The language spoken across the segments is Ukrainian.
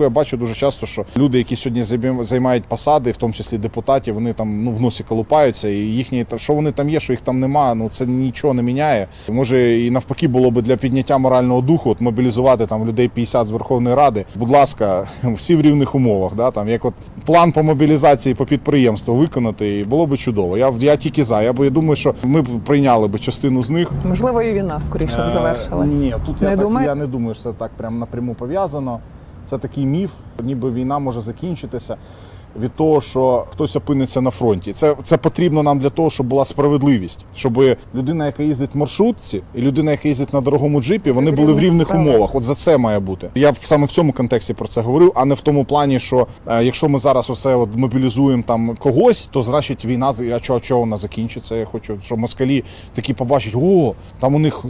Я бачу дуже часто, що люди, які сьогодні займають посади, в тому числі депутатів, вони там ну в носі колупаються, і їхні що вони там є, що їх там нема. Ну це нічого не міняє. Може, і навпаки було би для підняття морального духу, от мобілізувати там людей 50 з Верховної Ради. Будь ласка, всі в рівних умовах. Да там як от план по мобілізації по підприємству виконати, і було би чудово. Я я тільки за. Я б я думаю, що ми б прийняли би частину з них. Можливо, і війна скоріше б завершилась. Е, Ні, тут Не я, так, я не думаю, що це так прям напряму пов'язано. Це такий міф, ніби війна може закінчитися від того, що хтось опиниться на фронті. Це, це потрібно нам для того, щоб була справедливість, щоб людина, яка їздить в маршрутці, і людина, яка їздить на дорогому джипі, вони були в рівних умовах. От за це має бути. Я саме в цьому контексті про це говорив, а не в тому плані, що е, якщо ми зараз оце от мобілізуємо там когось, то значить війна а чого, чого вона закінчиться. Я хочу, щоб москалі такі побачать, о, там у них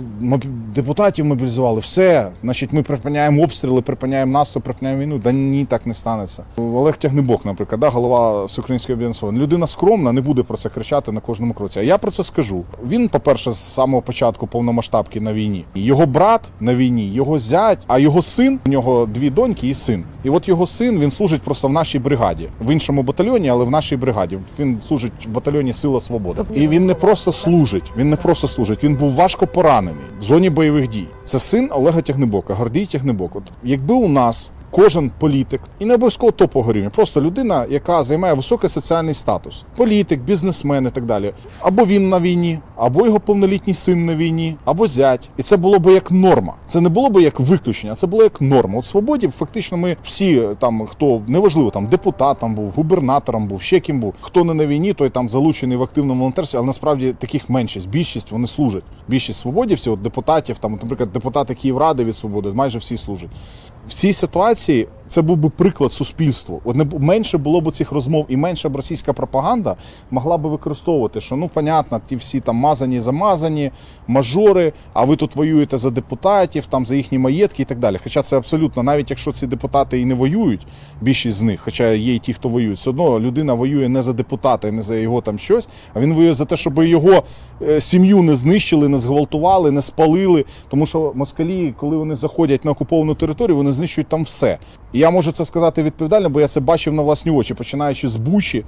депутатів мобілізували, все, значить, ми припиняємо обстріли, припиняємо наступ, припиняємо війну. Да ні, так не станеться. Олег Тягнебок, наприклад, да, голова Всеукраїнської об'єднаної Свободи. Людина скромна, не буде про це кричати на кожному кроці. А я про це скажу. Він, по-перше, з самого початку повномасштабки на війні. Його брат на війні, його зять, а його син, у нього дві доньки і син. І от його син він служить просто в нашій бригаді, в іншому батальйоні, але в нашій бригаді. Він служить в батальйоні Сила Свободи. І він не просто служить, він не просто служить. Він був важко поранений в зоні бойових дій. Це син Олега Тягнебока, Гордій Тягнебок. От якби у нас кожен політик, і не обов'язково топового рівня, просто людина, яка займає високий соціальний статус, політик, бізнесмен і так далі. Або він на війні, або його повнолітній син на війні, або зять. І це було би як норма. Це не було би як виключення, це було як норма. От свободі фактично ми всі там, хто неважливо, там депутатом був, губернатором був, ще ким був. Хто не на війні, той там залучений в активному волонтерстві, але насправді таких меншість. Більшість вони служать. Більшість свободівців, депутатів, там, наприклад, депутати Київради від свободи, майже всі служать. В цій ситуації це був би приклад суспільству. От не б- менше було б цих розмов, і менше б російська пропаганда могла би використовувати, що ну понятно, ті всі там мазані, замазані, мажори, а ви тут воюєте за депутатів, там за їхні маєтки і так далі. Хоча це абсолютно, навіть якщо ці депутати і не воюють, більшість з них, хоча є і ті, хто воюють, все одно людина воює не за депутата, не за його там щось, а він воює за те, щоб його е, сім'ю не знищили, не зґвалтували, не спалили. Тому що москалі, коли вони заходять на окуповану територію, вони знищують там все. Я можу це сказати відповідально, бо я це бачив на власні очі, починаючи з Бучі,